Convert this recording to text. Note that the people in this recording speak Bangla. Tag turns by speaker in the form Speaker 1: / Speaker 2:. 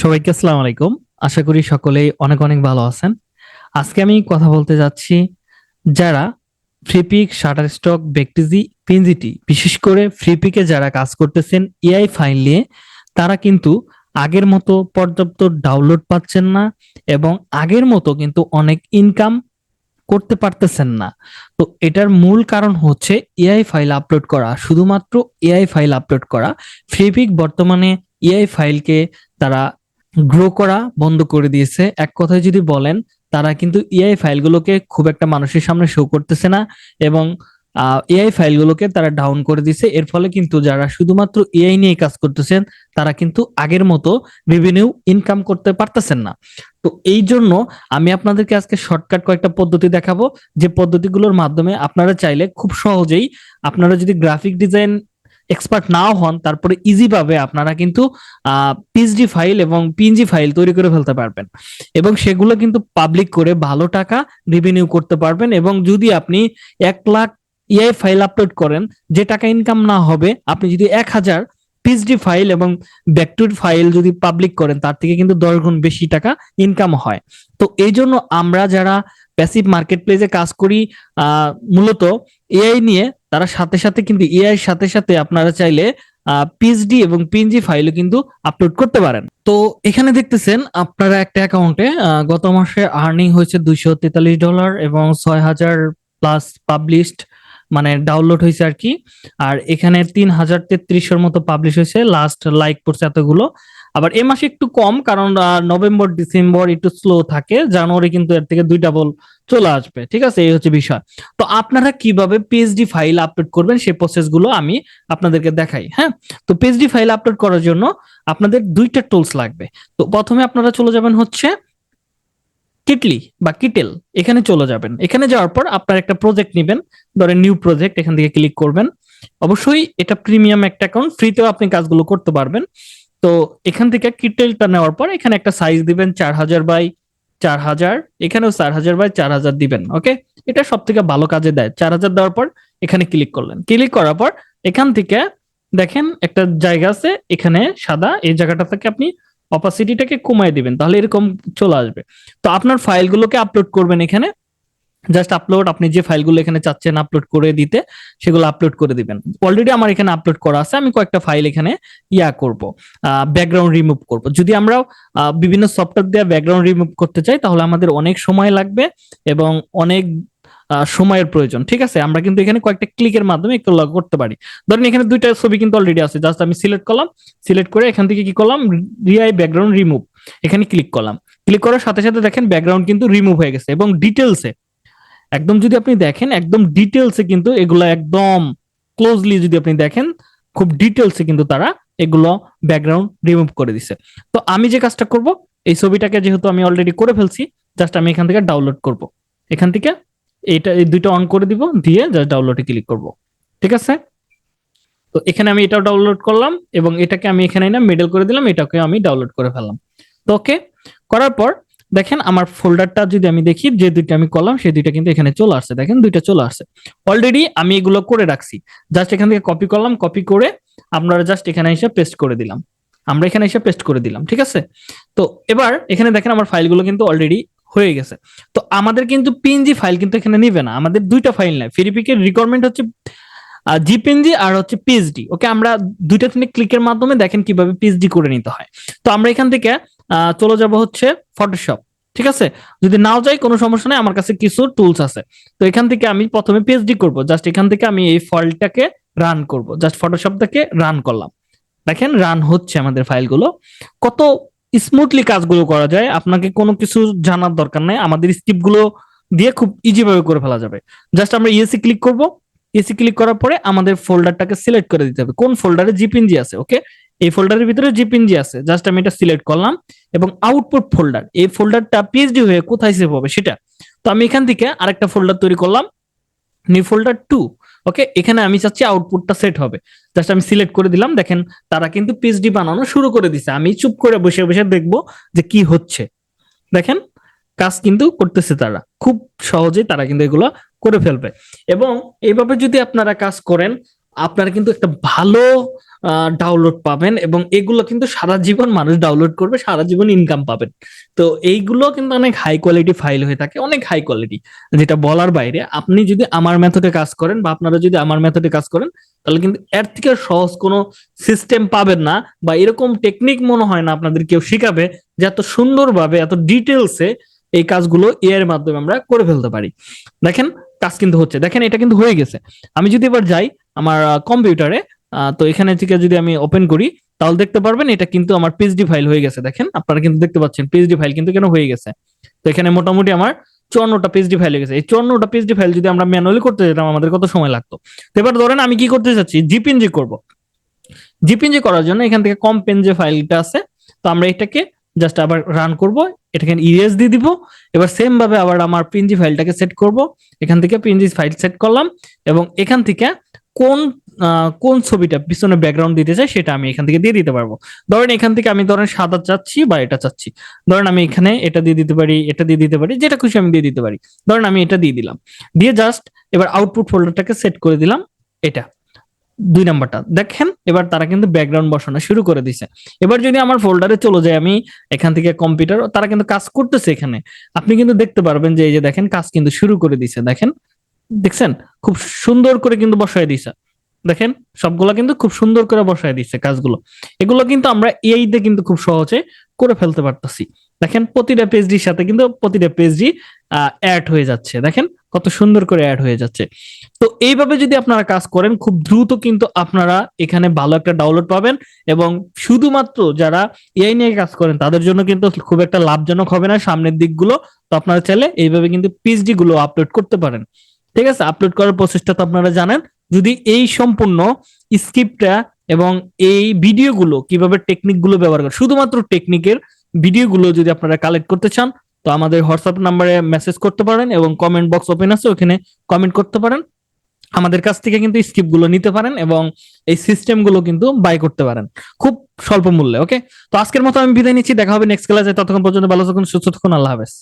Speaker 1: সবাইকে আসসালামু আলাইকুম। আশা করি সকলেই অনেক অনেক ভালো আছেন। আজকে আমি কথা বলতে যাচ্ছি যারা ফ্রিপিক শাটার স্টক ব্যক্তিজি পিনজিটি বিশেষ করে ফ্রিপিকে যারা কাজ করতেছেন এআই ফাইল নিয়ে, তারা কিন্তু আগের মতো পর্যাপ্ত ডাউনলোড পাচ্ছেন না এবং আগের মতো কিন্তু অনেক ইনকাম করতে পারতেছেন না। তো এটার মূল কারণ হচ্ছে এআই ফাইল আপলোড করা, শুধুমাত্র এআই ফাইল আপলোড করা। ফ্রিপিক বর্তমানে এআই ফাইলকে তারা গ্রো করা বন্ধ করে দিয়েছে। এক কথায় যদি বলেন, তারা কিন্তু এআই ফাইলগুলোকে খুব একটা মানুষের সামনে শো করতেছে না এবং এআই ফাইলগুলোকে তারা ডাউন করে দিছে এর ফলে কিন্তু যারা শুধুমাত্র এআই নিয়ে কাজ করতেছেন, তারা কিন্তু আগের মতো রেভিনিউ ইনকাম করতে পারতেছেন না। তো এই জন্য আমি আপনাদেরকে আজকে শর্টকাট কয়েকটা পদ্ধতি দেখাবো। যে পদ্ধতিগুলোর মাধ্যমে আপনারা চাইলে খুব সহজেই আপনারা যদি গ্রাফিক ডিজাইন এক্সপার্ট নাও হন, তারপরে ইজি ভাবে আপনারা কিন্তু পিএইচডি ফাইল এবং পিএনজি ফাইল তৈরি করে ফেলতে পারবেন। এবং সেগুলো কিন্তু পাবলিক করে ভালো টাকা রেভিনিউ করতে পারবেন এবং যদি আপনি এক লাখ ইআই ফাইল আপলোড করেন, যে টাকা ইনকাম না হবে, আপনি যদি এক হাজার পিএইচডি ফাইল এবং ব্যাকটুড ফাইল যদি পাবলিক করেন, তার থেকে কিন্তু দশ গুণ বেশি টাকা ইনকাম হয়। তো এই জন্য আমরা যারা প্যাসিভ মার্কেট প্লেসে কাজ করি মূলত এআই নিয়ে তারা সাথে সাথে কিন্তু এআই এর সাথে সাথে আপনারা চাইলে পিএইচডি এবং পিএনজি ফাইলও কিন্তু আপলোড করতে পারেন। তো এখানে দেখতেছেন আপনারা একটা অ্যাকাউন্টে গত মাসে আর্নিং হয়েছে দুইশো তেতাল্লিশ ডলার এবং ছয় হাজার প্লাস পাবলিশড মানে ডাউনলোড হয়েছে আর কি। আর এখানে তিন হাজার তেত্রিশের মতো পাবলিশ হয়েছে। লাস্ট লাইক করছে এতগুলো। আবার এ মাসে একটু কম, কারণ নভেম্বর ডিসেম্বর একটু স্লো থাকে। জানুয়ারি কিন্তু এর থেকে দুই ডাবল চলে আসবে। ঠিক আছে? এই হচ্ছে বিষয়। তো আপনারা কীভাবে পিএইচডি ফাইল আপলোড করবেন সেই প্রসেসগুলো আমি আপনাদেরকে দেখাই হ্যাঁ? তো পিএইচডি ফাইল আপলোড করার জন্য আপনাদের দুইটা টুলস লাগবে। তো প্রথমে আপনারা চলে যাবেন হচ্ছে কিটলি বা কিটেল এখানে চলে যাবেন। এখানে যাওয়ার পর আপনার একটা প্রজেক্ট নেবেন। ধরেন নিউ প্রজেক্ট এখান থেকে ক্লিক করবেন। অবশ্যই এটা প্রিমিয়াম একটা অ্যাকাউন্ট ফ্রিতেও আপনি কাজগুলো করতে পারবেন। তো এখান থেকে কিটেলটা নেওয়ার পর এখানে একটা সাইজ দিবেন চার হাজার বাই চার হাজার। এখানেও চার হাজার বাই চার হাজার দিবেন ওকে এটা সব থেকে ভালো কাজে দেয়। চার হাজার দেওয়ার পর এখানে ক্লিক করলেন। ক্লিক করার পর এখান থেকে দেখেন একটা জায়গা আছে, এখানে সাদা, এই জায়গাটা থেকে আপনি অপাসিটিটাকে কমায় দিবেন, তাহলে এরকম চলে আসবে। তো আপনার ফাইলগুলোকে আপলোড করবেন এখানে। জাস্ট আপলোড আপনি যে ফাইলগুলো এখানে চাচ্ছেন আপলোড করে দিতে, সেগুলো আপলোড করে দিবেন। অলরেডি আমার এখানে আপলোড করা আছে, আমি কয়েকটা ফাইল এখানে ইয়া করব ব্যাকগ্রাউন্ড রিমুভ করব। যদি আমরা বিভিন্ন সফটওয়্যার দিয়ে ব্যাকগ্রাউন্ড রিমুভ করতে চাই, তাহলে আমাদের অনেক সময় লাগবে এবং অনেক সময়ের প্রয়োজন, ঠিক আছে? আমরা কিন্তু এখানে কয়েকটা ক্লিকের মাধ্যমে একটু লগ করতে পারি। ধরেন এখানে দুইটা ছবি কিন্তু অলরেডি আছে জাস্ট আমি সিলেক্ট করলাম সিলেক্ট করে এখান থেকে কি করলাম? রিআই ব্যাকগ্রাউন্ড রিমুভ এখানে ক্লিক করলাম। ক্লিক করার সাথে সাথে দেখেন ব্যাকগ্রাউন্ড কিন্তু রিমুভ হয়ে গেছে এবং ডিটেলসে একদম যদি আপনি দেখেন, একদম ডিটেলসে কিন্তু এগুলো একদম ক্লোজলি যদি আপনি দেখেন, খুব ডিটেলসে কিন্তু তারা এগুলো ব্যাকগ্রাউন্ড রিমুভ করে দিছে। তো আমি যে কাজটা করব, এই ছবিটাকে যেহেতু আমি অলরেডি করে ফেলছি জাস্ট আমি এখান থেকে ডাউনলোড করব। এখান থেকে এইটা, এই দুইটা অন করে দিব, দিয়ে জাস্ট ডাউনলোডে ক্লিক করব। ঠিক আছে? তো এখানে আমি এটাও ডাউনলোড করলাম এবং এটাকে আমি এখানে না মিডল করে দিলাম, এটাকে আমি ডাউনলোড করে ফেললাম। তো ওকে, করার পর দেখেন আমার ফোল্ডারটা যদি আমি দেখি, যে দুইটা আমি করলাম, সেই দুইটা কিন্তু এখানে চলে আসছে। দেখেন দুইটা চলে আসছে। অলরেডি আমি এগুলো করে রাখছি। জাস্ট এখান থেকে কপি করলাম কপি করে আপনারা জাস্ট এখানে এসে পেস্ট করে দিলাম। আমরা এখানে এসে পেস্ট করে দিলাম, ঠিক আছে? তো এবার এখানে দেখেন আমার ফাইলগুলো কিন্তু অলরেডি হয়ে গেছে। তো আমাদের কিন্তু পিএনজি ফাইল কিন্তু এখানে নিবে না। আমাদের দুইটা ফাইল নেয়। ফেরিপিকের রিকোয়ারমেন্ট হচ্ছে জিপিএনজি আর হচ্ছে পিএইচডি ওকে, আমরা দুইটা তিনটে ক্লিকের মাধ্যমে দেখেন কীভাবে পিএইচডি করে নিতে হয়। তো আমরা এখান থেকে চলে যাব হচ্ছে ফটোশপ ঠিক আছে? যদি নাও যাই, কোনো সমস্যা নেই। আমার কাছে কিছু টুলস আছে। তো এখান থেকে আমি প্রথমে পিএইচডি করব। জাস্ট এখান থেকে আমি এই ফাইলটাকে রান করব। জাস্ট ফটোশপ থেকে রান করলাম। দেখেন রান হচ্ছে আমাদের ফাইলগুলো কত স্মুথলি কাজগুলো করা যায়। আপনাকে কোনো কিছু জানার দরকার নেই। আমাদের স্ক্রিপ্টগুলো দিয়ে খুব ইজি ভাবে করে ফেলা যাবে। জাস্ট আমরা ইএসি ক্লিক করব। ইএসি ক্লিক করার পরে আমাদের ফোল্ডারটাকে সিলেক্ট করে দিতে হবে। কোন ফোল্ডারে জিপিএনজি আছে ওকে এই ফোল্ডারের ভিতরে জিপিএনজি আছে। জাস্ট আমি এটা সিলেক্ট করলাম এবং আউটপুট ফোল্ডার এই ফোল্ডারটা পিএইচডি হয়ে কোথায় সেভ হবে সেটা। তো আমি এখান থেকে আরেকটা ফোল্ডার তৈরি করলাম। নিউ ফোল্ডার টু ওকে এখানে আমি চাচ্ছি আউটপুটটা সেট হবে। জাস্ট আমি সিলেক্ট করে দিলাম, দেখেন তারা কিন্তু পিএইচডি বানানো শুরু করে দিছে। আমি চুপ করে বসে বসে দেখব যে কি হচ্ছে। দেখেন, কাজ কিন্তু করতেছে তারা। খুব সহজে তারা কিন্তু এগুলো করে ফেলবে। এবং এইভাবে যদি আপনারা কাজ করেন আপনারা কিন্তু একটা ভালো ডাউনলোড পাবেন এবং এগুলো কিন্তু সারা জীবন মানুষ ডাউনলোড করবে, সারা জীবন ইনকাম পাবেন। তো এইগুলো কিন্তু অনেক হাই কোয়ালিটি ফাইল হয়ে থাকে, অনেক হাই কোয়ালিটি যেটা বলার বাইরে, আপনি যদি আমার মেথডে কাজ করেন বা আপনারা যদি আমার মেথডে কাজ করেন, তাহলে কিন্তু এর থেকে সহজ কোনো সিস্টেম পাবেন না বা এরকম টেকনিক মনে হয় না আপনাদের কেউ শিখাবে যে এত সুন্দরভাবে, এত ডিটেলসে এই কাজগুলো এর মাধ্যমে আমরা করে ফেলতে পারি। দেখেন, কাজ কিন্তু হচ্ছে। দেখেন, এটা কিন্তু হয়ে গেছে। আমি যদি এবার যাই আমার কম্পিউটারে তো এখানে থেকে যদি আমি ওপেন করি, তাহলে দেখতে পারবেন এটা কিন্তু আমার পিএইচডি ফাইল হয়ে গেছে। দেখেন, আপনারা কিন্তু দেখতে পাচ্ছেন পিএইচডি ফাইল কিন্তু কেন হয়ে গেছে? তো এখানে মোটামুটি আমার চুয়ান্নটা পিএইচডি ফাইল হয়ে গেছে। এই চুয়ান্নটা পিএইচডি ফাইল যদি আমরা ম্যানুয়ালি করতে যেতাম, আমাদের কত সময় লাগতো? তো এবার ধরেন আমি কি করতে চাচ্ছি জিপিএনজি করব। জিপিএনজি করার জন্য এখান থেকে কম পেন যে ফাইলটা আছে, তো আমরা এটাকে জাস্ট আবার রান করব, এটাকে ইরেজ দিয়ে দিব। এবার সেম ভাবে আবার আমার পিএনজি ফাইলটাকে সেট করব। এখান থেকে পিএনজি ফাইল সেট করলাম এবং এখান থেকে কোন কোন ছবিটা পিছনে ব্যাকগ্রাউন্ড দিতে চাই সেটা আমি এখান থেকে দিয়ে দিতে পারব। ধরেন এখান থেকে আমি ধরেন সাদা চাচ্ছি বা এটা চাচ্ছি। ধরেন আমি এখানে এটা দিয়ে দিতে পারি, এটা দিয়ে দিতে পারি, যেটা খুশি আমি দিয়ে দিতে পারি। ধরেন আমি এটা দিয়ে দিলাম। দিয়ে জাস্ট এবার আউটপুট ফোল্ডারটাকে সেট করে দিলাম এটা। দুই নাম্বারটা। দেখেন এবার তারা কিন্তু ব্যাকগ্রাউন্ড বসানো শুরু করে দিছে। এবার যদি আমার ফোল্ডারে চলে যায় আমি এখান থেকে কম্পিউটার তারা কিন্তু কাজ করতেছে এখানে। আপনি কিন্তু দেখতে পারবেন যে এই যে দেখেন কাজ কিন্তু শুরু করে দিছে। দেখেন দেখছেন? খুব সুন্দর করে কিন্তু বসায় দিছে। দেখেন, সবগুলো কিন্তু খুব সুন্দর করে বসায় দিচ্ছে কাজগুলো। এগুলো কিন্তু আমরা দিয়ে কিন্তু খুব সহজে করে ফেলতে পারতেছি। দেখেন, প্রতিটা পেজডির সাথে কিন্তু প্রতিটা পেজডি অ্যাড হয়ে যাচ্ছে। দেখেন, কত সুন্দর করে অ্যাড হয়ে যাচ্ছে। তো এইভাবে যদি আপনারা কাজ করেন, খুব দ্রুত কিন্তু আপনারা এখানে ভালো একটা ডাউনলোড পাবেন এবং শুধুমাত্র যারা এআই নিয়ে কাজ করেন, তাদের জন্য কিন্তু খুব একটা লাভজনক হবে না সামনের দিকগুলো। তো আপনারা চাইলে এইভাবে কিন্তু পিএইচডি গুলো আপলোড করতে পারেন। ঠিক আছে? আপলোড করার প্রসেসটা তো আপনারা জানেন। যদি এই সম্পূর্ণ স্ক্রিপ্টটা এবং এই ভিডিওগুলো কীভাবে টেকনিকগুলো ব্যবহার করে শুধুমাত্র টেকনিকের ভিডিওগুলো যদি আপনারা কালেক্ট করতে চান, তো আমাদের হোয়াটসঅ্যাপ নাম্বারে মেসেজ করতে পারেন এবং কমেন্ট বক্স ওপেন আছে, ওখানে কমেন্ট করতে পারেন। আমাদের কাছ থেকে কিন্তু স্ক্রিপ্টগুলো নিতে পারেন এবং এই সিস্টেমগুলো কিন্তু বাই করতে পারেন। খুব স্বল্প মূল্যে ওকে তো আজকের মতো আমি বিদায় নিচ্ছি, দেখা হবে নেক্সট ক্লাসে ততক্ষণ পর্যন্ত ভালো থাকুন, সুস্থ থাকুন, আল্লাহ হাফেজ।